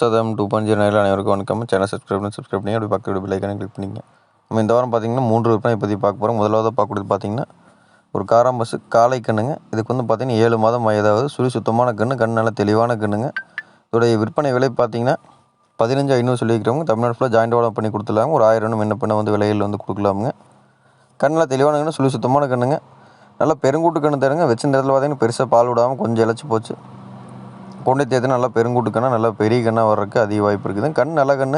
சதம் two point zero நேரில் அனைவருக்கும் வணக்கம். சேனல் சப்ஸ்கிரைப் பண்ணி சப்ஸ்கிரைப் பண்ணி அப்படி பக்கத்து பிள்ளைக்கான கிளிக் பண்ணிங்க நம்ம இந்த வாரம் பார்த்தீங்கன்னா மூன்று விற்பனை பற்றி பார்க்க போகிறோம் முதலாவது பார்க்கக்கூடியது பார்த்தீங்கன்னா ஒரு காராம் பஸ்ஸு காலை கண்ணுங்க. இதுக்கு வந்து பார்த்தீங்கன்னா ஏழு மாதம் வயதாவது சுழி சுத்தமான கண்ணு கண் நல்ல தெளிவான கண்ணுங்க. இதோடைய விற்பனை விலை பார்த்தீங்கன்னா பதினஞ்சு ஐநூறு சொல்லியிருக்கிறவங்க. தமிழ்நாடு ஃபுல்லாக ஜாயிண்ட் ஆர்டர் பண்ணி கொடுத்துலாங்க ஒரு ஆயிரம் என்ன பண்ண வந்து விலையில் வந்து கொடுக்கலாமுங்க. கண்ணில் தெளிவான கண்ணு சுழி சுத்தமான கண்ணுங்க. நல்லா பெருங்கூட்டு கண்ணு தருங்க. வச்சிருந்த இடத்துல பார்த்தீங்கன்னா பெருசாக பால் விடாமல் கொஞ்சம் இழைச்சி போச்சு. கொண்டை தேர்த்து நல்லா பெருங்கூட்டு கண்ணாக நல்லா பெரிய கண்ணாக வர்றதுக்கு அதிக வாய்ப்பு இருக்குது. கண் நல்ல கண்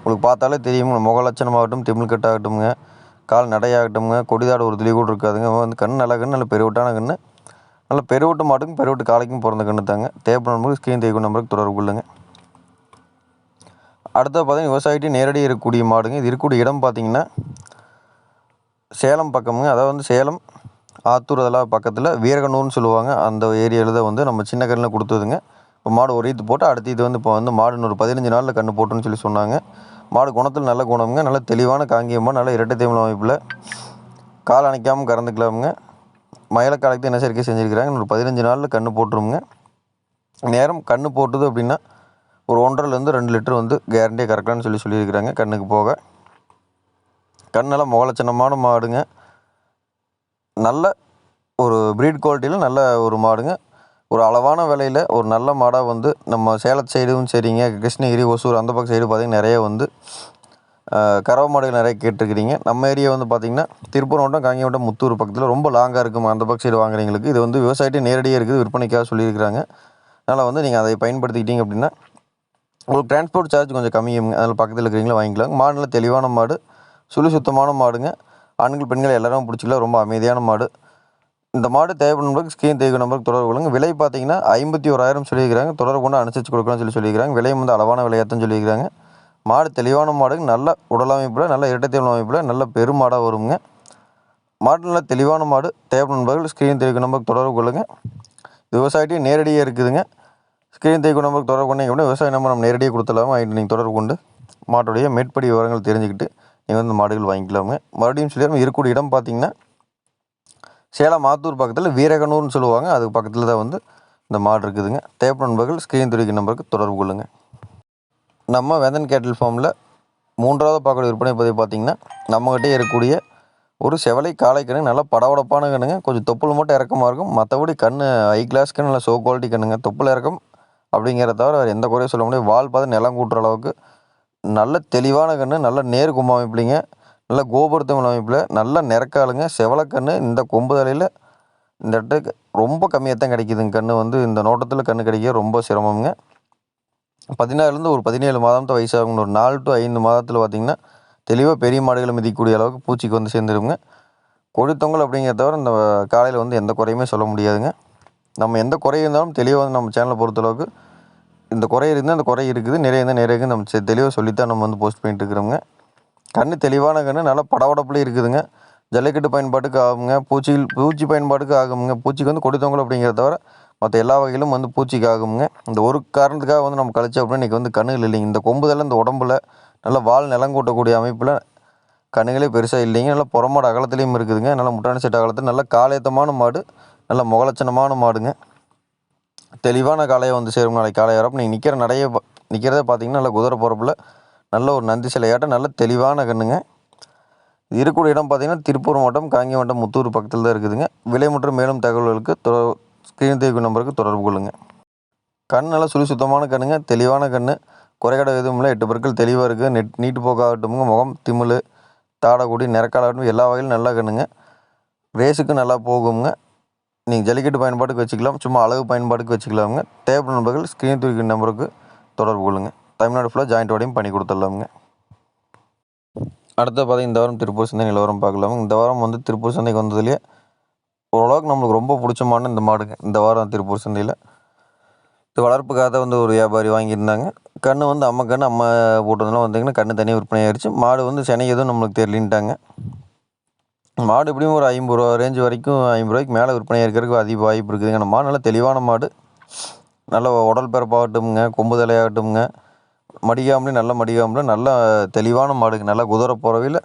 உங்களுக்கு பார்த்தாலே தெரியும். முகலட்சணமாகட்டும் திமிழ் கட்டாகட்டும்ங்க கால் நடையாகட்டும்ங்க. கொடிதாடு ஒரு துளி கூட இருக்காதுங்க. வந்து கண் நல்ல கண் நல்ல பெருவிட்டான கண் நல்ல பெருவிட்டு மாட்டுக்கும் பெருவிட்டு காலைக்கும் பிறந்த கண்ணு தாங்க. தேவைப்படும் நம்பருக்கு ஸ்க்ரீன் தேய்க்கும் நம்பருக்கு தொடர்பு கொள்ளுங்க. அடுத்து பார்த்தீங்கன்னா விவசாயிட்டு நேரடி இருக்கக்கூடிய மாடுங்க. இது இருக்கக்கூடிய இடம் பார்த்தீங்கன்னா சேலம் பக்கமுங்க. அதாவது வந்து சேலம் ஆத்தூர் அதெல்லாம் பக்கத்தில். வீரகனூர்னு சொல்லுவாங்க. அந்த ஏரியாவில் தான் வந்து நம்ம சின்ன கண்ணில் கொடுத்ததுங்க. இப்போ மாடு ஒரு ஈத்து போட்டு அடுத்து இது வந்து இப்போ வந்து மாடு இன்னொரு பதினஞ்சு நாளில் கன்று போட்டுன்னு சொல்லி சொன்னாங்க. மாடு குணத்தில் நல்ல குணமுங்க நல்ல தெளிவான காங்கியமாக நல்ல இரட்டை தேமல் அமைப்பில். கால் அணைக்காமல் கறந்துக்கலாமுங்க. மயில காலத்து என்ன சேர்க்கை செஞ்சுருக்கிறாங்க இன்னொரு பதினஞ்சு நாளில் கன்று போட்டுருங்க நேரம் கன்று போட்டுது அப்படின்னா ஒரு ஒன்றரைலேருந்து ரெண்டு லிட்டர் வந்து கேரண்டியாக கறக்கலாம்னு சொல்லி சொல்லியிருக்கிறாங்க கண்ணுக்கு போக. கண்ணெல்லாம் முகலட்சணமான மாடுங்க. நல்ல ஒரு ப்ரீட் குவாலிட்டியில் நல்ல ஒரு மாடுங்க. ஒரு அளவான விலையில் ஒரு நல்ல மாடாக வந்து நம்ம சேலத்து சைடும் சரிங்க கிருஷ்ணகிரி ஒசூர் அந்த பக்கம் சைடு பார்த்திங்கன்னா நிறைய வந்து கறவை மாடுகள் நிறைய கேட்டிருக்கிறீங்க. நம்ம ஏரியா வந்து பார்த்திங்கன்னா திருப்பூர் மாவட்டம் காங்கியமாவட்டம் முத்தூர் பக்கத்தில் ரொம்ப லாங்காக இருக்கும் அந்த பக்கம் சைடு வாங்குறீங்களுக்கு இது வந்து விவசாயிட்டே நேரடியாக இருக்குது விற்பனைக்காக சொல்லியிருக்கிறாங்க. அதனால் வந்து நீங்கள் அதை பயன்படுத்திக்கிட்டீங்க அப்படின்னா உங்களுக்கு டிரான்ஸ்போர்ட் சார்ஜ் கொஞ்சம் கம்மியுங்க அதில் பக்கத்தில் இருக்கிறீங்களா வாங்கிக்கலாம் மாடுல தெளிவான மாடு சுழி சுத்தமான மாடுங்க. ஆண்கள் பெண்கள் எல்லாரும் பிடிச்சிக்கலாம். ரொம்ப அமைதியான மாடு. இந்த மாடு தேவைப்படும்போது ஸ்கீம் தேவை நம்பருக்கு தொடர்பு கொள்ளுங்க. விலை பார்த்தீங்கன்னா ஐம்பத்தி ஓராயிரம் சொல்லியிருக்கிறாங்க. தொடர்பு கொண்டு அனுசரித்து கொடுக்கலாம்னு சொல்லி சொல்லியிருக்காங்க விலையும் வந்து அளவான விலையாத்தான் சொல்லியிருக்கிறாங்க. மாடு தெளிவான மாடுங்க நல்ல உடலமைப்பில் நல்ல இரட்டைத்தேவல் அமைப்பில் நல்ல பெருமாடாக வருங்க. மாடு நல்ல தெளிவான மாடு. தேவைப்படுபவர்கள் ஸ்க்ரீன் தேவை நம்பருக்கு தொடர்பு கொள்ளுங்கள் விவசாயிட்டையும் நேரடியாக இருக்குதுங்க. ஸ்க்ரீன் தேவை நம்பருக்கு தொடர்பு கொண்டீங்க அப்படின்னா விவசாய நம்பர் நம்ம நேரடியாக கொடுத்துடலாமா? வாங்கிட்டு நீங்கள் தொடர்பு கொண்டு மாட்டுடைய மேற்படி விவரங்கள் தெரிஞ்சுக்கிட்டு நீங்கள் வந்து மாடுகள் வாங்கிக்கலாமுங்க. மறுபடியும் சொல்லி இருக்கக்கூடிய இடம் பார்த்தீங்கன்னா சேலம் ஆத்தூர் பக்கத்தில் வீரகனூர்னு சொல்லுவாங்க. அதுக்கு பக்கத்தில் தான் வந்து இந்த மாடு இருக்குதுங்க. தேவைப்படும் நண்பர்கள் ஸ்க்ரீன் துடிக்க நம்பருக்கு தொடர்பு கொள்ளுங்கள் நம்ம வெதன் கேட்டில் ஃபார்மில் மூன்றாவது பார்க்கக்கூடிய விற்பனை பதிவு பார்த்திங்கன்னா நம்மகிட்டே இருக்கக்கூடிய ஒரு செவலை காளை கண்ணுங்க நல்லா படபடப்பான கண்ணுங்க. கொஞ்சம் தொப்புள் மட்டும் இறக்கமாக இருக்கும். மற்றபடி கண் ஹை கிளாஸ் கண் நல்லா சோ குவாலிட்டி கண்ணுங்க. தொப்புள் இறக்கம் அப்படிங்கிறத தவிர வேறு எந்த குறையும் சொல்ல முடியாது. வால் பார்த்து நிலம் கூட்டுற அளவுக்கு நல்ல தெளிவான கன்று நல்ல நேர் கும்ப நல்ல கோபுரத்தமிழ் அமைப்பில் நல்ல நிறக்காலுங்க செவலக்கன்று இந்த கொம்பு தலையில் இந்த இடத்துக்கு ரொம்ப கம்மியாக தான் கிடைக்குதுங்க கன்று வந்து இந்த நோட்டத்தில் கன்று கிடைக்க ரொம்ப சிரமங்க பதினாறுலேருந்து ஒரு பதினேழு மாதம் வயசாகுங்க. ஒரு நாலு டு ஐந்து மாதத்தில் பார்த்திங்கன்னா தெளிவாக பெரிய மாடுகளை மிதிக்கக்கூடிய அளவுக்கு பூச்சிக்கு வந்து சேர்ந்துருங்க. கொடித்தொங்கல் அப்படிங்கிறத தவிர இந்த காலையில் வந்து எந்த குறையுமே சொல்ல முடியாதுங்க. நம்ம எந்த குறை இருந்தாலும் தெளிவாக வந்து நம்ம சேனலை பொறுத்தளவுக்கு இந்த குறை இருந்தால் அந்த குறை இருக்குது நிறைய இருந்தால் நிறைய இருக்குது நம்ம செ- தெளிவாக சொல்லித்தான் நம்ம வந்து போஸ்ட் பண்ணிட்டு இருக்கிறோங்க கண்ணு தெளிவான கன்று நல்லா படபடப்புலேயே இருக்குதுங்க. ஜல்லிக்கட்டு பயன்பாட்டுக்கு ஆகுங்க. பூச்சிகள் பூச்சி பயன்பாட்டுக்கு ஆகுங்க. பூச்சிக்கு வந்து கொடித்தொங்கல் அப்படிங்கிறத தவிர மற்ற எல்லா வகையிலும் வந்து பூச்சிக்கு ஆகுங்க. இந்த ஒரு காரணத்துக்காக வந்து நம்ம கழிச்சோம் அப்படின்னா இன்றைக்கி வந்து கண்ணுகள் இல்லைங்க. இந்த கொம்புதெல்லாம் இந்த உடம்புல நல்ல வால் நிலம் கூட்டக்கூடிய அமைப்பில் கண்ணுகளே பெருசாக இல்லைங்க. நல்லா புறமாடு அகலத்துலேயும் இருக்குதுங்க. நல்லா முட்டாணி செட் அகலத்தில் நல்ல காலேத்தமான மாடு நல்ல முகலட்சணமான மாடுங்க. தெளிவான காளையை வந்து சேரும். நாளைக்கு காலை வரப்போ நீங்கள் நிற்கிற நடைய நிற்கிறத பார்த்தீங்கன்னா நல்லா குதிரை போகிறப்பில் நல்ல ஒரு நந்தி சிலையாட்டம் நல்ல தெளிவான கண்ணுங்க. இது இருக்கக்கூடிய இடம் பார்த்தீங்கன்னா திருப்பூர் மாவட்டம் காங்கி மாவட்டம் முத்தூர் பக்கத்தில் தான் இருக்குதுங்க. விலை மற்றும் மேலும் தகவல்களுக்கு தொ ஸ்க்ரீன் தேய்க்கும் நம்பருக்கு தொடர்பு கொள்ளுங்கள் கண் நல்லா சுழி சுத்தமான கண்ணுங்க தெளிவான கண் குறைகடை எதுவும் இல்லை எட்டு பொருட்கள் தெளிவாக இருக்குது நெட் நீட்டு போக்காகட்டுமுங்க முகம் திமிழ் தாடக்குடி நிறக்காலாகட்டும் எல்லா வகையிலும் நல்லா கண்ணுங்க. ரேஸுக்கு நல்லா போகுங்க. நீங்கள் ஜல்லிக்கட்டு பயன்பாட்டுக்கு வச்சுக்கலாம் சும்மா அழகு பயன்பாட்டுக்கு வச்சுக்கலாமுங்க. தேவைப்படும் நண்பர்கள் ஸ்க்ரீன் தூக்கி நம்பருக்கு தொடர்பு கொள்ளுங்கள் தமிழ்நாடு ஃபுல்லாக ஜாயிண்ட் ஓடையும் பண்ணி கொடுத்துடலாமுங்க. அடுத்து பார்த்தீங்கன்னா இந்த வாரம் திருப்பூர் சந்தை நிலவரம் பார்க்கலாமுங்க. இந்த வாரம் வந்து திருப்பூர் சந்தைக்கு வந்ததுலேயே ஓரளவுக்கு நம்மளுக்கு ரொம்ப பிடிச்சமான இந்த மாடுங்க. இந்த வாரம் திருப்பூர் சந்தையில். இது வளர்ப்புக்காக வந்து ஒரு வியாபாரி வாங்கியிருந்தாங்க. கன்று வந்து அம்மா கன்று அம்மா போட்டதுலாம் வந்தீங்கன்னா கன்று தனியாக விற்பனை ஆயிடுச்சு மாடு வந்து சென்னை எதுவும் நம்மளுக்கு தெரியலின்ட்டாங்க. மாடு எப்படியும் ஒரு ஐம்பது ரூபா ரேஞ்சு வரைக்கும் ஐம்பது ரூபாய்க்கு மேலே விற்பனை இருக்கிறதுக்கு அதிக வாய்ப்பு இருக்குதுங்க. மாடு நல்ல தெளிவான மாடு. நல்ல உடல் பிறப்பாகட்டும்ங்க. கொம்பு தலையாகட்டும்ங்க. மடியாமலே நல்ல மடியாமலே நல்ல தெளிவான மாடுங்க நல்லா குதிரை போகிறவையில்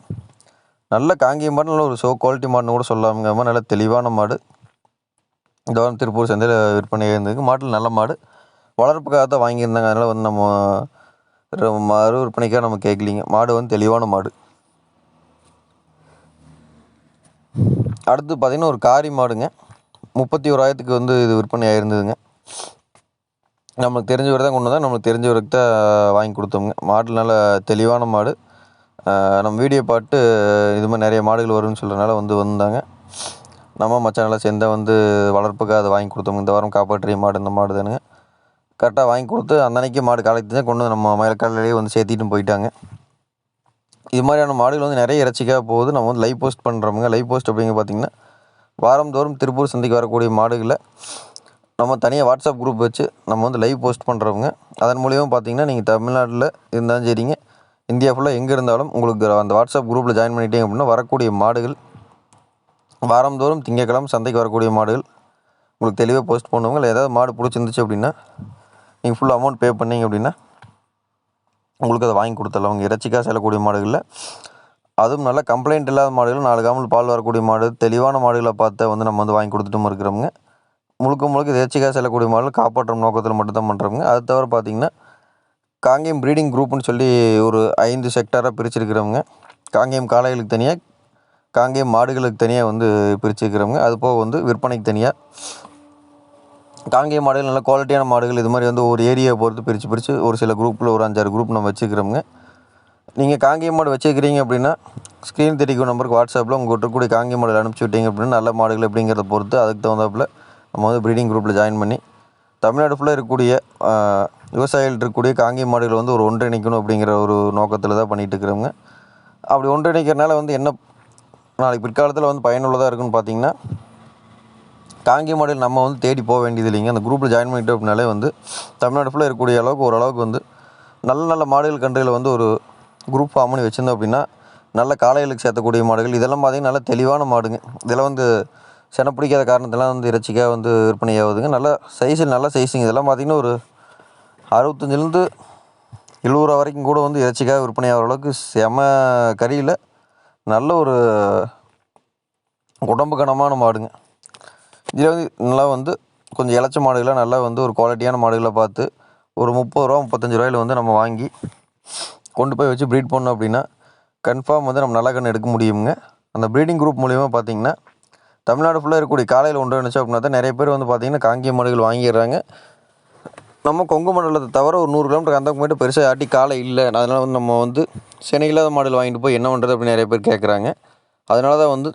நல்ல காங்கிய மாடு நல்ல ஒரு ஷோ குவாலிட்டி மாடுன்னு கூட சொல்லலாமுங்க நல்ல தெளிவான மாடு. இந்த வாரம் திருப்பூர் சந்தையில் விற்பனை இருந்ததுக்கு மாட்டில் நல்ல மாடு. வளர்ப்புக்காக தான் வாங்கியிருந்தாங்க. அதனால் வந்து நம்ம மறு விற்பனைக்காக நம்ம கேட்கலிங்க. மாடு வந்து தெளிவான மாடு. அடுத்து பார்த்திங்கன்னா ஒரு காரி மாடுங்க. முப்பத்தி ஓராயிரத்துக்கு வந்து இது விற்பனை ஆகிருந்ததுங்க நம்மளுக்கு தெரிஞ்சவர் தான் கொண்டு வந்தால் நம்மளுக்கு தெரிஞ்சவருக்கு தான் வாங்கி கொடுத்தோங்க மாடு நல்ல தெளிவான மாடு. நம்ம வீடியோ பார்த்து இது மாதிரி நிறைய மாடுகள் வரும்னு சொல்கிறனால வந்து வந்தாங்க. நம்ம மச்சானெல்லாம் சேர்ந்தா வந்து வளர்ப்புக்காக அதை வாங்கி கொடுத்தோம். இந்த வாரம் காப்பாற்றிய மாடு இந்த மாடு தானுங்க. கரெக்டாக வாங்கி கொடுத்து அன்னன்னைக்கு அன்னைக்கு மாடு காலைக்கு தான் கொண்டு வந்து நம்ம மயிலக்காலையிலேயே வந்து சேர்த்திட்டும் போயிட்டாங்க. இது மாதிரியான மாடுகள் வந்து நிறைய இறைச்சிக்காக போகுது. நம்ம வந்து லைவ் போஸ்ட் பண்ணுறோமுங்க லைவ் போஸ்ட் அப்படிங்க பார்த்திங்கன்னா வாரந்தோறும் திருப்பூர் சந்தைக்கு வரக்கூடிய மாடுகளை நம்ம தனியாக வாட்ஸ்அப் குரூப் வச்சு நம்ம வந்து லைவ் போஸ்ட் பண்ணுறவங்க அதன் மூலியமாக பார்த்தீங்கன்னா நீங்கள் தமிழ்நாட்டில் இருந்தாலும் சரிங்க. இந்தியா ஃபுல்லாக எங்கே இருந்தாலும் உங்களுக்கு அந்த வாட்ஸ்அப் குரூப்பில் ஜாயின் பண்ணிட்டீங்க அப்படின்னா வரக்கூடிய மாடுகள் வாரந்தோறும் திங்கக்கிழமை சந்தைக்கு வரக்கூடிய மாடுகள் உங்களுக்கு தெளிவாக போஸ்ட் பண்ணுவாங்க. இல்லை ஏதாவது மாடு பிடிச்சிருந்துச்சு அப்படின்னா நீங்கள் ஃபுல் அமௌண்ட் பே பண்ணிங்க அப்படின்னா உங்களுக்கு அதை வாங்கி கொடுத்துடலாம். அவங்க இறைச்சிக்காக செல்லக்கூடிய மாடுகளில். அதுவும் நல்ல கம்ப்ளைண்ட் இல்லாத மாடுகள் நாலு காமல் பால் வரக்கூடிய மாடு தெளிவான மாடுகளை பார்த்து வந்து நம்ம வந்து வாங்கி கொடுத்துட்டும் இருக்கிறவங்க. முழுக்க முழுக்க தேர்ச்சிக்காக செல்லக்கூடிய மாடுகள் காப்பாற்றும் நோக்கத்தில் மட்டும்தான் பண்ணுறவங்க அது தவிர பார்த்தீங்கன்னா காங்கேயம் ப்ரீடிங் குரூப்னு சொல்லி ஒரு ஐந்து செக்டாராக பிரிச்சிருக்கிறவங்க. காங்கேயம் காளைகளுக்கு தனியாக காங்கேயம் மாடுகளுக்கு தனியாக வந்து பிரிச்சுருக்கிறவங்க. அது போக வந்து விற்பனைக்கு தனியாக காங்கேயம் மாடுகள் நல்ல குவாலிட்டியான மாடுகள். இது மாதிரி வந்து ஒரு ஏரியாவை பொறுத்து பிரித்து பிரித்து ஒரு சில குரூப்பில் ஒரு அஞ்சாறு குரூப் நம்ம வச்சுக்கிறோங்க நீங்கள் காங்கேயம் மாடு வச்சுக்கிறீங்க அப்படின்னா ஸ்க்ரீன் தெரிவிக்கும் நம்பருக்கு வாட்ஸ்அப்பில் உங்கள் இருக்கக்கூடிய காங்கேயம் மாடுகள் அனுப்பிச்சி விட்டீங்க அப்படின்னா நல்ல மாடுகள் எப்படிங்கிறத பொறுத்து அதுக்கு தகுந்தாப்புல நம்ம வந்து ப்ரீடிங் குரூப்பில் ஜாயின் பண்ணி தமிழ்நாடு ஃபுல்லாக இருக்கக்கூடிய விவசாயிகள் இருக்கக்கூடிய காங்கி மாடுகள் வந்து ஒரு ஒன்றிணைக்கணும் அப்படிங்கிற ஒரு நோக்கத்தில் தான் பண்ணிகிட்டு இருக்கிறோங்க அப்படி ஒன்றிணைக்கிறனால வந்து என்ன நாளைக்கு பிற்காலத்தில் வந்து பயனுள்ளதாக இருக்குன்னு பார்த்தீங்கன்னா காங்கி மாடல் நம்ம வந்து தேடி போக வேண்டியது இல்லைங்க. அந்த குரூப்பில் ஜாயின் பண்ணிட்டோம் அப்படின்னாலே வந்து தமிழ்நாடு ஃபுல்லாக இருக்கக்கூடிய அளவுக்கு ஓரளவுக்கு வந்து நல்ல நல்ல மாடுகள் கன்றுகளை வந்து ஒரு குரூப் ஃபார்ம் பண்ணி வச்சுருந்தோம் அப்படின்னா நல்ல காளைகளுக்கு சேர்த்தக்கூடிய மாடுகள் இதெல்லாம் பார்த்தீங்கன்னா நல்ல தெளிவான மாடுங்க. இதெல்லாம் வந்து செனை பிடிக்காத காரணத்தெல்லாம் வந்து இறைச்சிக்காக வந்து விற்பனை ஆகுதுங்க. நல்ல சைஸில் நல்ல சைஸுங்க இதெல்லாம் பார்த்திங்கன்னா ஒரு அறுபத்தஞ்சிலேருந்து எழுபது ரூபா வரைக்கும் கூட வந்து இறைச்சிக்காக விற்பனை ஆகிற அளவுக்கு செம கறியில் நல்ல ஒரு உடம்பு கனமான மாடுங்க. இதில் வந்து நல்லா வந்து கொஞ்சம் இளைச்ச மாடுகளை நல்லா வந்து ஒரு குவாலிட்டியான மாடுகளை பார்த்து ஒரு முப்பது ரூபா முப்பத்தஞ்சு ரூபாயில வந்து நம்ம வாங்கி கொண்டு போய் வச்சு ப்ரீட் பண்ணோம் அப்படின்னா கன்ஃபார்ம் வந்து நம்ம நல்ல கன்று எடுக்க முடியுங்க. அந்த ப்ரீடிங் குரூப் மூலிமா பார்த்தீங்கன்னா தமிழ்நாடு ஃபுல்லாக இருக்கக்கூடிய காலையில் ஒன்று நினச்சோம் அப்படின்னா தான் நிறைய பேர் வந்து பார்த்தீங்கன்னா காங்கிய மாடுகள் வாங்கிடுறாங்க. நம்ம கொங்கு மண்டலத்தை தவிர ஒரு நூறு கிலோமீட்டர் அந்த போயிட்டு பெருசாக ஆட்டி காலை இல்லை. அதனால் வந்து நம்ம வந்து சென்னை இல்லாத மாடல் வாங்கிட்டு போய் என்ன பண்ணுறது அப்படின்னு நிறைய பேர் கேட்குறாங்க அதனால தான் வந்து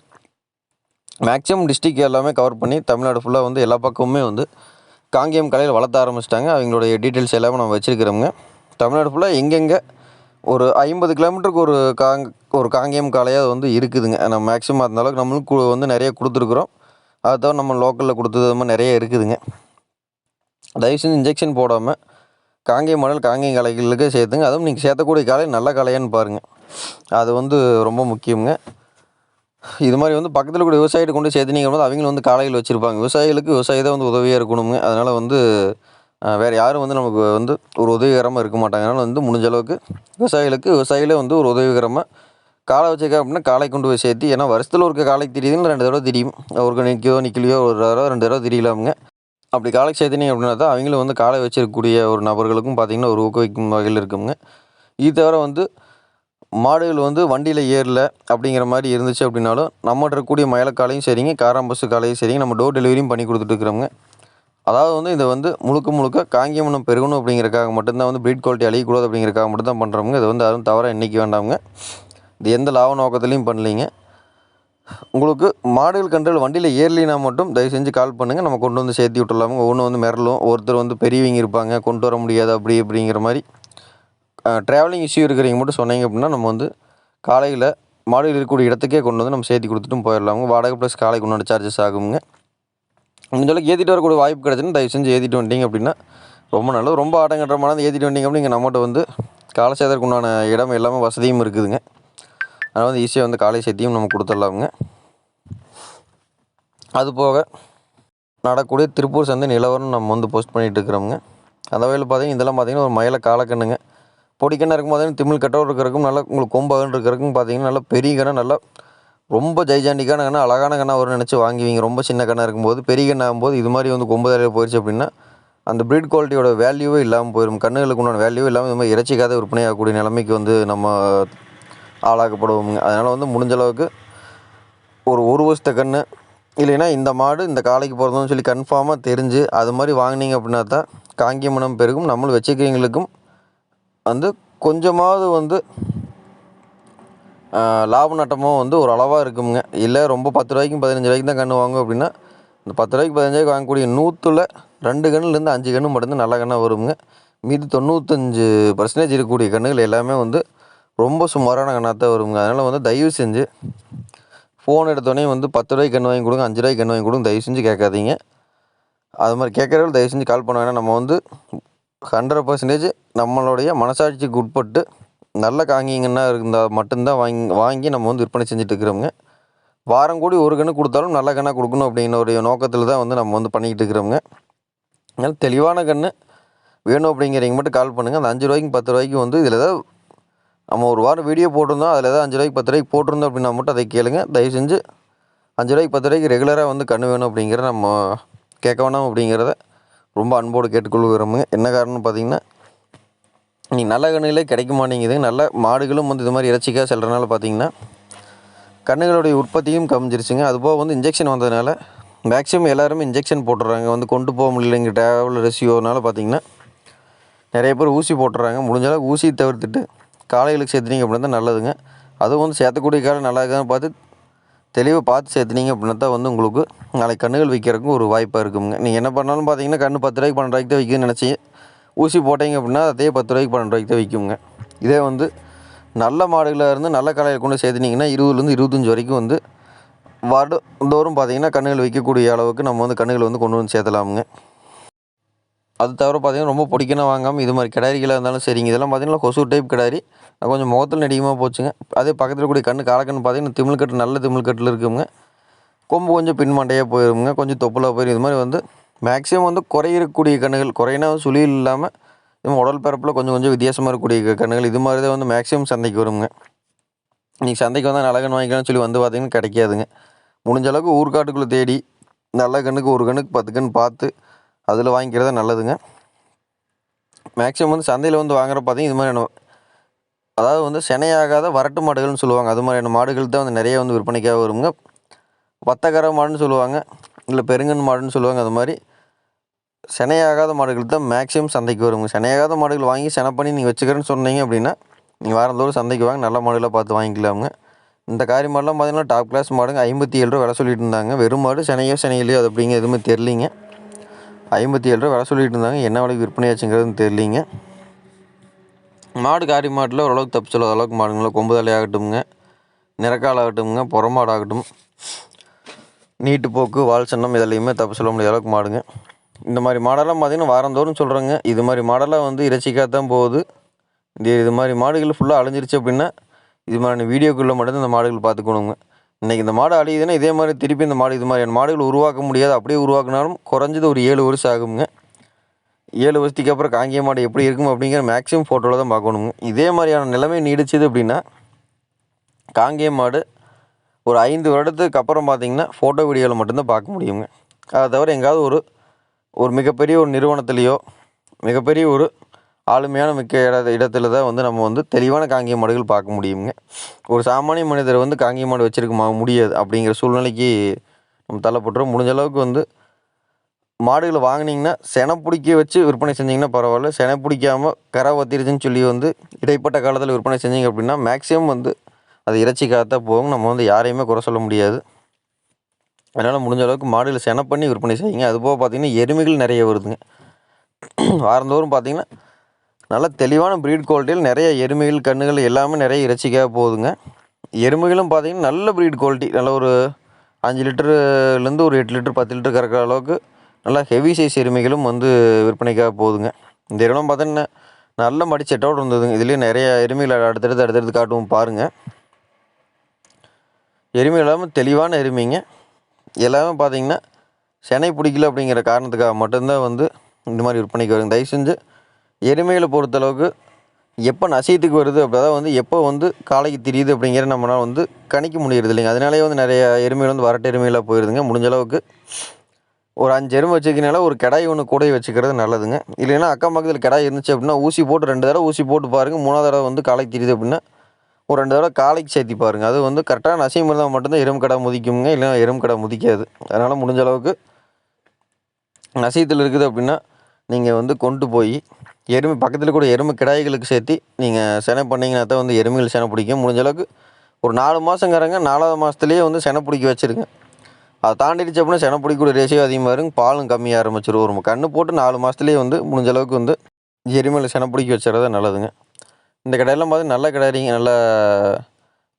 மேக்ஸிமம் டிஸ்ட்ரிக் எல்லாமே கவர் பண்ணி தமிழ்நாடு ஃபுல்லாக வந்து எல்லா பக்கமுமே வந்து காங்கேயம் கலையில் வளர்த்த ஆரம்பிச்சிட்டாங்க. அவங்களுடைய டீட்டெயில்ஸ் எல்லாமே நம்ம வச்சுருக்கிறோங்க தமிழ்நாடு ஃபுல்லாக எங்கெங்கே ஒரு ஐம்பது கிலோமீட்டருக்கு ஒரு காங் ஒரு காங்கேயம் காளையாக வந்து இருக்குதுங்க. நம்ம மேக்ஸிமம் அந்த அளவுக்கு நம்மளும் கு- வந்து நிறைய கொடுத்துருக்குறோம். அதை தவிர நம்ம லோக்கலில் கொடுத்தது அது மாதிரி நிறைய இருக்குதுங்க. தயவு செஞ்சு இன்ஜெக்ஷன் போடாமல் காங்கேயம் மாடல் காங்கேயம் காளைகளுக்கு சேர்த்துங்க. அதுவும் நீங்கள் சேர்த்தக்கூடிய காளை நல்ல காளையான்னு பாருங்கள் அது வந்து ரொம்ப முக்கியங்க இது மாதிரி வந்து பக்கத்தில் கூட விவசாயிகிட்ட கொண்டு போய் சேர்த்துனீங்க போது அவங்களும் வந்து காளைகள் வச்சுருப்பாங்க. விவசாயிகளுக்கு விவசாயி தான் வந்து உதவியாக இருக்கணுங்க அதனால் வந்து வேறு யாரும் வந்து நமக்கு வந்து ஒரு உதவிகரமாக இருக்க மாட்டாங்க அதனால் வந்து முடிஞ்ச அளவுக்கு விவசாயிகளுக்கு விவசாயிகளே வந்து ஒரு உதவிகரமாக காலை வச்சுக்க அப்படின்னா காலை கொண்டு போய் சேர்த்து ஏன்னா வருஷத்தில் ஒரு காலைக்கு தெரியுதுன்னு ரெண்டு தடவை தெரியும். ஒரு நிற்கியோ நிற்கலையோ ஒரு தடவை ரெண்டு தடவை தெரியலாமுங்க. அப்படி காலைக்கு சேர்த்தினீங்க அப்படின்னா தான் அவங்களும் வந்து காலை வச்சிருக்கக்கூடிய ஒரு நபர்களுக்கும் பார்த்திங்கன்னா ஒரு ஊக்குவிக்கும் வகையில் இருக்குங்க. இது தவிர வந்து மாடுகள் வந்து வண்டியில் ஏறல அப்படிங்கிற மாதிரி இருந்துச்சு அப்படின்னாலும் நம்மகிட்ட இருக்கக்கூடிய மயிலக்காலையும் சரிங்க காராம்பசு காலையும் சரிங்க நம்ம டோர் டெலிவரியும் பண்ணி கொடுத்துட்ருக்குறோங்க அதாவது வந்து இதை வந்து முழுக்க முழுக்க காங்கியமனம் பெருகணும் அப்படிங்கிறக்காக மட்டும்தான் வந்து ப்ரீட் குவாலிட்டி அழியக்கூடாது அப்படிங்கிறக்காக மட்டும் தான் பண்ணுறவங்க இது வந்து அதுவும் தவிர எண்ணிக்க வேண்டாமுங்க. இது எந்த லாப நோக்கத்துலையும் பண்ணலிங்க. உங்களுக்கு மாடுகள் கன்றுகள் வண்டியில் ஏறலினா மட்டும் தயவு செஞ்சு கால் பண்ணுங்கள் நம்ம கொண்டு வந்து சேர்த்து விட்டுலாமுங்க ஒன்று வந்து மிரளும் ஒருத்தர் வந்து பெரியவங்க இருப்பாங்க. கொண்டு வர முடியாது அப்படி இப்படிங்கிற மாதிரி. ட்ராவலிங் இஷ்யூ இருக்கிறவங்க மட்டும் சொன்னீங்க அப்படின்னா நம்ம வந்து காலையில் மாடுகள் இருக்கக்கூடிய இடத்துக்கே கொண்டு வந்து நம்ம சேர்த்து கொடுத்துட்டும் போயிடலாமுங்க. வாடகை ப்ளஸ் காலைக்கு உண்டான சார்ஜஸ் ஆகுங்க. முடிஞ்சளவுக்கு ஏற்றிட்டு வரக்கூடிய வாய்ப்பு கிடச்சுன்னு தயவு செஞ்சு ஏற்றிட்டு வந்துட்டீங்க அப்படின்னா ரொம்ப நல்லது. ரொம்ப ஆட்டங்கட்டமான ஏற்றிட்டு வந்தீங்க அப்படிங்க நம்மகிட்ட வந்து காலை சேதற்கு உண்டான இடம் எல்லாமே வசதியும் இருக்குதுங்க. அதனால் வந்து ஈஸியாக வந்து காலை சேர்த்தியும் நம்ம கொடுத்துடலாமுங்க. அது போக நடக்கூடிய திருப்பூர் சந்தை நிலவரம் நம்ம வந்து போஸ்ட் பண்ணிகிட்டு இருக்கிறோமுங்க. அந்த வகையில் பார்த்தீங்கன்னா இதெல்லாம் பார்த்தீங்கன்னா ஒரு மயில காலக்கண்ணுங்க. பொடிக்கண்ணாக இருக்கும் பார்த்தீங்கன்னா திமிழ் கட்டோர் இருக்கிறக்கும் நல்லா உங்களுக்கு கொம்பகன் இருக்கிறக்கும் பார்த்தீங்கன்னா நல்லா பெரிய கண்ணை நல்லா ரொம்ப ஜெய்ஜாண்டிக்கான கண்ணா அழகான கண்ணா வரும்னு நினச்சி வாங்குவீங்க. ரொம்ப சின்ன கண்ணாக இருக்கும்போது பெரிய கண்ணாக ஆகும்போது இது மாதிரி வந்து கொம்பு தலையில் போயிடுச்சு அப்படின்னா அந்த ப்ரீட் குவாலிட்டியோட வேல்யூவே இல்லாமல் போயிடும் கண்ணுகளுக்கு உண்டான வேல்யூவே இல்லாமல் இது மாதிரி இறைச்சிக்காத விற்பனையாகக்கூடிய நிலைமைக்கு வந்து நம்ம ஆளாக்கப்படுவோமுங்க அதனால் வந்து முடிஞ்ச அளவுக்கு ஒரு ஒரு வருஷத்த கன்று இல்லைன்னா இந்த மாடு இந்த காலைக்கு பிறந்தோம்னு சொல்லி கன்ஃபார்மாக தெரிஞ்சு அது மாதிரி வாங்கினீங்க அப்படின்னா தான் காங்கியமனம் பெருகும். நம்மளும் வச்சுக்கிறவங்களுக்கும் வந்து கொஞ்சமாவது வந்து லாப நட்டமும் வந்து ஒரு அளவாக இருக்குங்க இல்லை ரொம்ப பத்து ரூபாய்க்கும் பதினஞ்சு ரூபாய்க்கு தான் கன்று வாங்கும் அப்படின்னா இந்த பத்து ரூபாய்க்கு பதினஞ்சாயிரம் வாங்கக்கூடிய நூற்றில் ரெண்டு கன்றுலேருந்து அஞ்சு கன்று மட்டும்தான் நல்ல கண்ணாக வருங்க மீதி தொண்ணூத்தஞ்சு பர்சன்டேஜ் இருக்கக்கூடிய கன்றுகள் எல்லாமே வந்து ரொம்ப சுமாரான கன்னாக தான் வருங்க அதனால் வந்து தயவு செஞ்சு ஃபோன் எடுத்தோடனே வந்து பத்து ரூபாய்க்கு கன்று வாங்கி கொடுங்க அஞ்சு ரூபாய்க்கு கன்று வாங்கி கொடுங்க தயவு செஞ்சு கேட்காதீங்க. அது மாதிரி கேட்குறவர்கள் தயவு செஞ்சு கால் பண்ண வேணாம் நம்ம வந்து ஹண்ட்ரட் பர்சன்டேஜ் நம்மளுடைய மனசாட்சிக்கு உட்பட்டு நல்ல காங்கிங்கன்னா இருந்தால் மட்டும்தான் வாங்கி வாங்கி நம்ம வந்து விற்பனை செஞ்சுட்டு இருக்கிறோங்க வாரம் கூடி ஒரு கன்று கொடுத்தாலும் நல்ல கன்னாக கொடுக்கணும் அப்படிங்கிற ஒரு நோக்கத்தில் தான் வந்து நம்ம வந்து பண்ணிக்கிட்டு இருக்கிறோங்க அதனால் தெளிவான கன்று வேணும் அப்படிங்கிறவங்க மட்டும் கால் பண்ணுங்கள் அந்த அஞ்சு ரூபாய்க்கு பத்து ரூபாய்க்கு வந்து இதில் ஏதாவது நம்ம ஒரு வாரம் வீடியோ போட்டிருந்தோம் அதில் ஏதாவது அஞ்சு ரூபாய்க்கு பத்து ரூபாய்க்கு போட்டிருந்தோம் அப்படின்னா மட்டும் அதை கேளுங்க. தயவு செஞ்சு அஞ்சு ரூபாய்க்கு பத்து ரூபாய்க்கு ரெகுலராக வந்து கன்று வேணும் அப்படிங்கிற நம்ம கேட்க வேணாம் அப்படிங்கிறத ரொம்ப அன்போடு கேட்டுக்கொள்கிறோமுங்க. என்ன காரணம்னு பார்த்தீங்கன்னா நீ நல்ல கண்ணுகளே கிடைக்க மாட்டேங்குது. நல்ல மாடுகளும் வந்து இது மாதிரி இறைச்சிக்காக செல்கிறனால பார்த்தீங்கன்னா கண்ணுகளுடைய உற்பத்தியும் கம்மிஞ்சிருச்சுங்க அதுபோக வந்து இன்ஜெக்ஷன் வந்ததுனால மேக்ஸிமம் எல்லாருமே இன்ஜெக்ஷன் போட்டுறாங்க வந்து கொண்டு போக முடியலைங்க. டேவல் ரெசியோனால பார்த்தீங்கன்னா நிறைய பேர் ஊசி போட்டுறாங்க முடிஞ்ச ஊசி தவிர்த்துட்டு காளைகளுக்கு சேர்த்துனீங்க அப்படின்னா தான் நல்லதுங்க. அதுவும் வந்து சேர்த்தக்கூடிய காலை நல்லா இருக்கான்னு பார்த்து தெளிவாக பார்த்து சேர்த்துனீங்க அப்படின்னா தான் வந்து உங்களுக்கு நாளைக்கு கண்ணுகள் விற்கிறதுக்கும் ஒரு வாய்ப்பாக இருக்குங்க. நீங்கள் என்ன பண்ணாலும் பார்த்தீங்கன்னா கண்ணு பத்து ரூபாய்க்கு பன்னெண்டு ரூபாய்க்கு தான் வைக்கணும்னு நினச்சி ஊசி போட்டீங்க அப்படின்னா அதே பத்து ரூபாய்க்கு பன்னெண்டு ரூபாய்க்கு தான் விற்குங்க. இதே வந்து நல்ல மாடுகளாக இருந்து நல்ல கலையில் கொண்டு சேர்த்துனீங்கன்னா இருபதுலேருந்து இருபத்தஞ்சி வரைக்கும் வந்து வருடந்தோறும் பார்த்தீங்கன்னா கண்ணுகள் விற்கக்கூடிய அளவுக்கு நம்ம வந்து கண்ணுகள் வந்து கொண்டு வந்து சேர்த்தலாமுங்க. அது தவிர பார்த்தீங்கன்னா ரொம்ப பிடிக்கணும் வாங்காமல் இது மாதிரி கிடாரிகளாக இருந்தாலும் சரிங்க. இதெல்லாம் பார்த்தீங்கன்னா கொசு டைப் கிடாரி. கொஞ்சம் முகத்தில் நெடிகமாக போச்சுங்க. அதே பக்கத்தில் கூடிய கண்ணு காலக்கண்ணு பார்த்தீங்கன்னா திமிழ்கட்டு நல்ல திமிழ்கட்டில் இருக்குங்க. கொம்பு கொஞ்சம் பின்மண்டையாக போயிருங்க கொஞ்சம் தொப்புலாக போயிடும் இது மாதிரி வந்து மேக்ஸிமம் வந்து குறையிறக்கூடிய கண்ணுகள் குறையினா சுழி இல்லாமல் இது உடல் பரப்பில் கொஞ்சம் கொஞ்சம் வித்தியாசமாக இருக்கக்கூடிய கண்ணுகள் இது மாதிரி தான் வந்து மேக்ஸிமம் சந்தைக்கு வருங்க. நீங்கள் சந்தைக்கு வந்தால் நல்ல கண் வாங்கிக்கலாம்னு சொல்லி வந்து பார்த்தீங்கன்னா கிடைக்காதுங்க. முடிஞ்ச அளவுக்கு ஊர்காட்டுக்குள்ளே தேடி நல்ல கண்ணுக்கு ஒரு கண்ணுக்கு பத்து கண் பார்த்து அதில் வாங்கிக்கிறது நல்லதுங்க. மேக்ஸிமம் வந்து சந்தையில் வந்து வாங்குற பார்த்தீங்கன்னா இது மாதிரியான அதாவது வந்து செனையாகாத வரட்டு மாடுகள்னு சொல்லுவாங்க. அது மாதிரியான மாடுகள் தான் வந்து நிறைய வந்து விற்பனைக்காக வருங்க. வத்தக்கரை மாடுன்னு சொல்லுவாங்க. இல்லை பெருங்கன் மாடுன்னு சொல்லுவாங்க அது மாதிரி சினையாகாத மாடுகள் தான் மேக்ஸிமம் சந்தைக்கு வருங்க சினையாகாத மாடுகள் வாங்கி செனை பண்ணி நீங்கள் வச்சுக்கிறேன்னு சொன்னீங்க அப்படின்னா நீங்கள் வாரந்தோறும் சந்தைக்கு வாங்க நல்ல மாடுகளாக பார்த்து வாங்கிக்கலாமுங்க இந்த காரி மாடுலாம் பார்த்தீங்கன்னா டாப் கிளாஸ் மாடுங்க. ஐம்பத்தி ஏழு ரூபா விலை சொல்லிட்டு இருந்தாங்க. வெறும் மாடு சினையோ சினையிலையோ அது அப்படிங்க எதுவுமே தெரிலிங்க ஐம்பத்தி ஏழு ரூபா விலை சொல்லிட்டு இருந்தாங்க. என்ன விலைக்கு விற்பனையாச்சுங்கிறது தெரிலிங்க மாடு காரி மாட்டில் ஓரளவுக்கு தப்பு அளவுக்கு மாடுங்களா? கொம்பு தலை நிறக்கால் ஆகட்டும்ங்க. புறமாடு ஆகட்டும். நீட்டு போக்கு வால் சன்னம் இதெல்லாமே தப்பு சொல்ல முடியாத அளவுக்கு மாடுங்க. இந்த மாதிரி மாடெல்லாம் பார்த்திங்கன்னா வாரந்தோறும் சொல்கிறாங்க இது மாதிரி மாடெல்லாம் வந்து இறைச்சிக்காக தான் போகுது. இந்த இது மாதிரி மாடுகள் ஃபுல்லாக அழிஞ்சிருச்சு அப்படின்னா இது மாதிரியான வீடியோக்குள்ளே மட்டும்தான் இந்த மாடுகள் பார்த்துக்கணுங்க. இன்றைக்கி இந்த மாடு அழியுதுன்னா இதே மாதிரி திருப்பி இந்த மாடு இது மாதிரியான மாடுகள் உருவாக்க முடியாது. அப்படியே உருவாக்குனாலும் குறைஞ்சது ஒரு ஏழு வருஷம் ஆகுங்க. ஏழு வருஷத்துக்கு அப்புறம் காங்கிய மாடு எப்படி இருக்கும் அப்படிங்கிற மேக்ஸிமம் ஃபோட்டோவில் தான் பார்க்கணுங்க. இதே மாதிரியான நிலைமை நீடிச்சது அப்படின்னா காங்கேய மாடு ஒரு ஐந்து வருடத்துக்கு அப்புறம் பார்த்தீங்கன்னா ஃபோட்டோ வீடியோவில் மட்டும்தான் பார்க்க முடியுங்க. அதை தவிர எங்காவது ஒரு ஒரு மிகப்பெரிய ஒரு நிறுவனத்துலேயோ மிகப்பெரிய ஒரு ஆளுமையான மிக்க இட இடத்துல தான் வந்து நம்ம வந்து தெளிவான காங்கிய மாடுகள் பார்க்க முடியுங்க. ஒரு சாமானிய மனிதர் வந்து காங்கிய மாடு வச்சுருக்க மா- முடியாது அப்படிங்கிற சூழ்நிலைக்கு நம்ம தள்ளப்பட்டுரும் முடிஞ்ச அளவுக்கு வந்து மாடுகளை வாங்குனீங்கன்னா செனை பிடிக்க வச்சு விற்பனை செஞ்சிங்கன்னா பரவாயில்ல. செனை பிடிக்காம கரை வத்திருச்சுன்னு சொல்லி வந்து இடைப்பட்ட காலத்தில் விற்பனை செஞ்சீங்க அப்படின்னா மேக்ஸிமம் வந்து அது இறைச்சிக்காகத்தான் போகும். நம்ம வந்து யாரையுமே குறை சொல்ல முடியாது. அதனால் முடிஞ்ச அளவுக்கு மாடுகளை செனை பண்ணி விற்பனை செய்யுங்க. அதுபோக பார்த்தீங்கன்னா எருமைகள் நிறைய வருதுங்க. வாரந்தோறும் பார்த்தீங்கன்னா நல்ல தெளிவான ப்ரீட் குவாலிட்டியில் நிறைய எருமைகள் கன்றுகள் எல்லாமே நிறைய இறைச்சிக்காக போகுதுங்க. எருமைகளும் பார்த்திங்கன்னா நல்ல ப்ரீட் குவாலிட்டி நல்ல ஒரு அஞ்சு லிட்டருலேருந்து ஒரு எட்டு லிட்டர் பத்து லிட்டர் கறக்கிற அளவுக்கு நல்லா ஹெவி சைஸ் எருமைகளும் வந்து விற்பனைக்காக போகுதுங்க. இந்த இடம் பார்த்தீங்கன்னா நல்ல மடி செட்டோடு இருந்ததுங்க. இதுலேயும் நிறைய எருமைகள் அடுத்தடுத்து அடுத்தடுத்து காட்டுவோம் பாருங்கள் எருமை எல்லாமே தெளிவான எருமைங்க. எல்லாமே பார்த்தீங்கன்னா செனை பிடிக்கல அப்படிங்கிற காரணத்துக்காக மட்டும்தான் வந்து இந்த மாதிரி விற்பனைக்கு வருங்க தயவு செஞ்சு எருமையில் பொறுத்தளவுக்கு எப்போ நசியத்துக்கு வருது அப்படி வந்து எப்போ வந்து காலைக்கு தெரியுது அப்படிங்கிற நம்மளால் வந்து கணிக்க முடியறது இல்லைங்க. அதனாலேயே வந்து நிறைய எருமைகள் வந்து வரட்டு எருமையெல்லாம் போயிருதுங்க. முடிஞ்ச அளவுக்கு ஒரு அஞ்சு எருமை வச்சுக்கினால ஒரு கிடாய் ஒன்று கூட வச்சுக்கிறது நல்லதுங்க. இல்லைன்னா அக்கம் பக்கத்தில் கிடாய் இருந்துச்சு அப்படின்னா ஊசி போட்டு ரெண்டு தடவை ஊசி போட்டு பாருங்கள் மூணாவது தடவை வந்து காலைக்கு தெரியுது அப்படின்னா ஒரு ரெண்டு தடவை காலைக்கு சேர்த்தி பாருங்கள் அது வந்து கரெக்டாக நசையும் இருந்தால் மட்டும்தான் எறும்பு கடை முதிக்குங்க இல்லைன்னா எறும்பு கடை முதிக்காது. அதனால் முடிஞ்ச அளவுக்கு நசியத்தில் இருக்குது அப்படின்னா நீங்கள் வந்து கொண்டு போய் எருமை பக்கத்தில் கூட எருமை கிடாய்களுக்கு சேர்த்து நீங்கள் செனை பண்ணிங்கன்னா தான் வந்து எருமைகள் செனை பிடிக்கும். முடிஞ்ச அளவுக்கு ஒரு நாலு மாதங்கிறங்க நாலாவது மாதத்துலேயே வந்து செனை பிடிக்க வச்சுருங்க. அதை தாண்டிடுச்சு அப்படின்னா செனை பிடிக்கக்கூடிய ரேஷியோ அதிகமாக இருக்கும். பாலும் கம்மியாக ஆரம்பிச்சிடும் ஒரு கண்ணு போட்டு நாலு மாதத்துலேயே வந்து முடிஞ்ச அளவுக்கு வந்து எருமையில் செனை பிடிக்க வச்சுறது நல்லதுங்க. இந்த கடையெல்லாம் பார்த்து நல்ல கடையிறீங்க நல்ல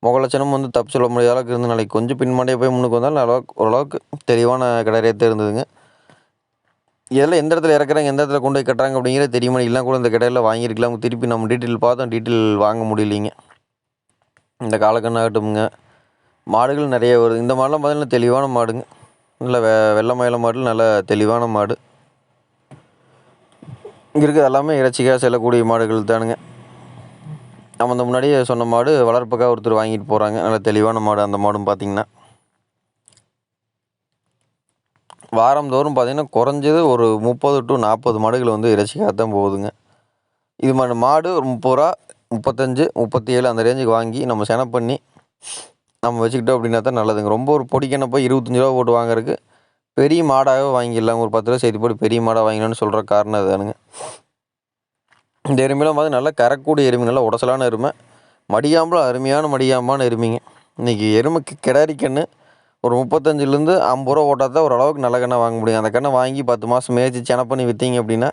முகலட்சணம் வந்து தப்பு சொல்ல முடியாத அளவுக்கு இருந்து நாளைக்கு கொஞ்சம் பின்மாண்டியே போய் முன்னுக்கு வந்தாலும் நல்லா ஓரளவுக்கு தெளிவான கடையத்தே இருந்ததுங்க. இதெல்லாம் எந்த இடத்துல இறக்குறாங்க எந்த இடத்துல கொண்டு போய் கட்டுறாங்க அப்படிங்கிறத தெரியுமா? இல்லை கூட இந்த கடையில் வாங்கியிருக்கலாம். திருப்பி நம்ம டீட்டெயில் பார்த்தோம் டீட்டெயில் வாங்க முடியலைங்க. இந்த காலக்கண்ணாகட்டும்ங்க. மாடுகள் நிறைய வருது. இந்த மாடெலாம் பார்த்தீங்கன்னா தெளிவான மாடுங்க. நல்ல வெ வெள்ளை மயில மாடு நல்ல தெளிவான மாடு. இங்கே இருக்கிறது எல்லாமே இறைச்சிக்காக செல்லக்கூடிய மாடுகள் தானுங்க. நம்ம இந்த முன்னாடியே சொன்ன மாடு வளர்ப்புக்காக ஒருத்தர் வாங்கிட்டு போகிறாங்க நல்ல தெளிவான மாடு. அந்த மாடும் பார்த்திங்கன்னா வாரந்தோறும் பார்த்திங்கன்னா குறைஞ்சது ஒரு முப்பது டு நாற்பது மாடுகள் வந்து இறைச்சிக்காக தான் போகுதுங்க. இது மாதிரி மாடு ஒரு முப்பது ரூபா முப்பத்தஞ்சு முப்பத்தி ஏழு அந்த ரேஞ்சுக்கு வாங்கி நம்ம செனை பண்ணி நம்ம வச்சுக்கிட்டோம் அப்படின்னா தான் நல்லதுங்க. ரொம்ப ஒரு பொடிக்கணை போய் இருபத்தஞ்சி ரூபா போட்டு வாங்குறதுக்கு பெரிய மாடாகவே வாங்கிடலாம். ஒரு பத்து ரூபா சேர்த்து போட்டு பெரிய மாடாக வாங்கினோன்னு சொல்கிற காரணம் அதுதானுங்க. இந்த எருமையெல்லாம் பார்த்து நல்லா கரக்கூடிய எருமை நல்லா உடசலான எருமை. மடியாம்பலம் அருமையான மடியாம்பான எருமைங்க. இன்றைக்கி எருமைக்கு கிடாரி கன்று ஒரு முப்பத்தஞ்சிலேருந்து ஐம்பது ரூபா ஓட்டாத தான் ஓரளவுக்கு நல்ல கண்ணை வாங்க முடியும். அந்த கண்ணை வாங்கி பத்து மாதம் மேய்ச்சி செனை பண்ணி விற்றீங்க அப்படின்னா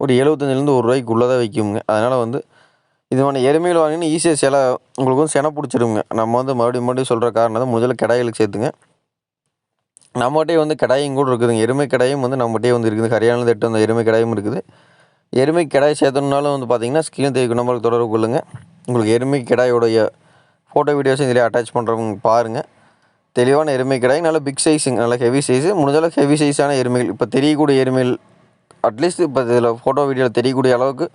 ஒரு எழுபத்தஞ்சிலேருந்து ஒரு ரூபாய்க்குள்ளே தான் வைக்குங்க. அதனால் வந்து இது மாதிரி எருமையில் வாங்கினா ஈஸியாக சில உங்களுக்கு வந்து செனை பிடிச்சிருங்க. நம்ம வந்து மறுபடியும் மறுபடியும் சொல்கிற காரணம் தான் முதல்ல கிடாய்களுக்கு சேர்த்துங்க. நம்மகிட்டே வந்து கடாயும் கூட இருக்குதுங்க. எருமை கடாயும் வந்து நம்மகிட்டே வந்து இருக்குது. ஹரியானாவில் எட்டு வந்த எருமை கடாயும் இருக்குது. எருமை கிடாய் சேர்த்தணுனாலும் வந்து பார்த்தீங்கன்னா ஸ்கிரீன் தெரிவிக்கும் நம்பருக்கு தொடர்பு கொள்ளுங்கள் உங்களுக்கு எருமை கிடாயோடைய ஃபோட்டோ வீடியோஸும் இதில் அட்டாச் பண்ணுறவங்க பாருங்கள் தெளிவான எருமை கிடாய் நல்ல பிக் சைஸுங்க நல்ல ஹெவி சைஸு முடிஞ்சளவுக்கு ஹெவி சைஸான எருமைகள். இப்போ தெரியக்கூடிய எருமைகள் அட்லீஸ்ட் இப்போ இதில் ஃபோட்டோ வீடியோவில் தெரியக்கூடிய அளவுக்கு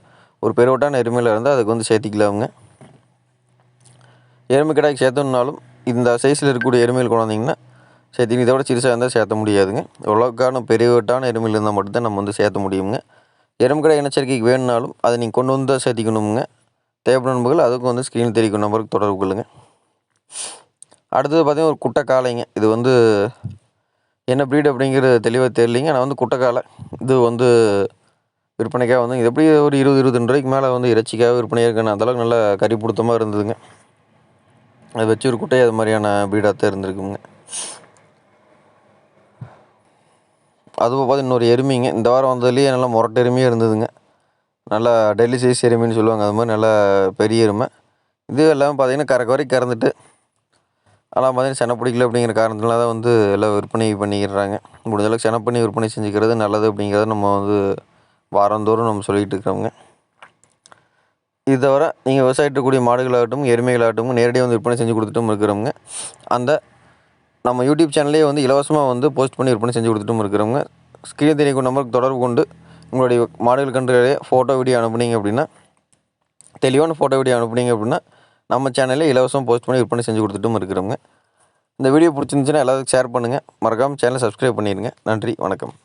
ஒரு பெருவட்டான எருமையில் இருந்தால் அதுக்கு வந்து சேர்த்திக்கலாமுங்க. எருமை கிடாய்க்கு சேர்த்தோம்னாலும் இந்த சைஸில் இருக்கக்கூடிய எருமையில் கொண்டு வந்தீங்கன்னா சேர்த்திங்க இதோட சிறுசாக இருந்தால் சேர்த்த முடியாதுங்க. ஓரளவுக்கான பெரியவட்டான எருமையில் இருந்தால் மட்டும்தான் நம்ம வந்து சேர்த்த முடியுங்க. எறும்பு கடை இனச்சரிக்கைக்கு வேணுனாலும் அதை நீங்கள் கொண்டு வந்து தான் சேர்த்திக்கணுமுங்க. தேவைப்படும் நண்பர்கள் அதுக்கும் வந்து ஸ்க்ரீன் தெரிவிக்கும் நம்பருக்கு தொடர்பு கொள்ளுங்க. அடுத்தது பார்த்திங்கன்னா ஒரு குட்டை காளைங்க இது வந்து என்ன ப்ரீட் அப்படிங்கிறது தெளிவாக தெரியலிங்க. ஆனால் வந்து குட்டை காளை இது வந்து விற்பனைக்காக வந்து இது எப்படி ஒரு இருபது இருபத்தெண்டு ரூபாய்க்கு மேலே வந்து இறைச்சிக்காக விற்பனையாக இருக்குன்னு அந்தளவுக்கு நல்லா கறி பிடித்தமாக இருந்ததுங்க. அதை வச்சு ஒரு குட்டையை அது மாதிரியான ப்ரீடாக தான் இருந்திருக்குங்க. அதுவும் பார்த்து இன்னொரு எருமைங்க. இந்த வாரம் வந்ததுலேயே நல்லா முரட்டு எருமையாக இருந்ததுங்க. நல்லா டெல்லி சைஸ் எருமைன்னு சொல்லுவாங்க. அது மாதிரி நல்லா பெரிய எருமை. இது எல்லாமே பார்த்திங்கன்னா கறக்க வரைக்கும் கறந்துட்டு அதெல்லாம் பார்த்தீங்கன்னா செனை பிடிக்கல அப்படிங்கிற காரணத்தினால தான் வந்து எல்லாம் விற்பனை பண்ணிக்கிறாங்க. முடிஞ்சளவுக்கு செனை பண்ணி விற்பனை செஞ்சுக்கிறது நல்லது அப்படிங்கிறத நம்ம வந்து வாரந்தோறும் நம்ம சொல்லிகிட்டு இருக்கிறோங்க. இது தவிர நீங்கள் விவசாயிட்டக்கூடிய மாடுகளாகட்டும் எருமைகளாகட்டும் நேரடியாக வந்து விற்பனை செஞ்சு கொடுத்துட்டும் இருக்கிறவங்க அந்த நம்ம யூடியூப் சேனல்லே வந்து இலவசமாக வந்து போஸ்ட் பண்ணி விற்பனை செஞ்சு கொடுத்துட்டும் இருக்கிறவங்க ஸ்க்ரீன் தெரியும் நம்பருக்கு தொடர்பு கொண்டு உங்களுடைய மாடுகள் கன்றுகளே ஃபோட்டோ வீடியோ அனுப்புனீங்க அப்படின்னா தெளிவான ஃபோட்டோ வீடியோ அனுப்புனீங்க அப்படின்னா நம்ம சேனலில் இலவசமாக போஸ்ட் பண்ணி விற்பனை செஞ்சு கொடுத்துட்டும் இருக்கிறவங்க. இந்த வீடியோ பிடிச்சிருந்துச்சுன்னா எல்லாத்துக்கும் ஷேர் பண்ணுங்கள் மறக்காமல் சேனலை சப்ஸ்கிரைப் பண்ணிடுங்க. நன்றி வணக்கம்.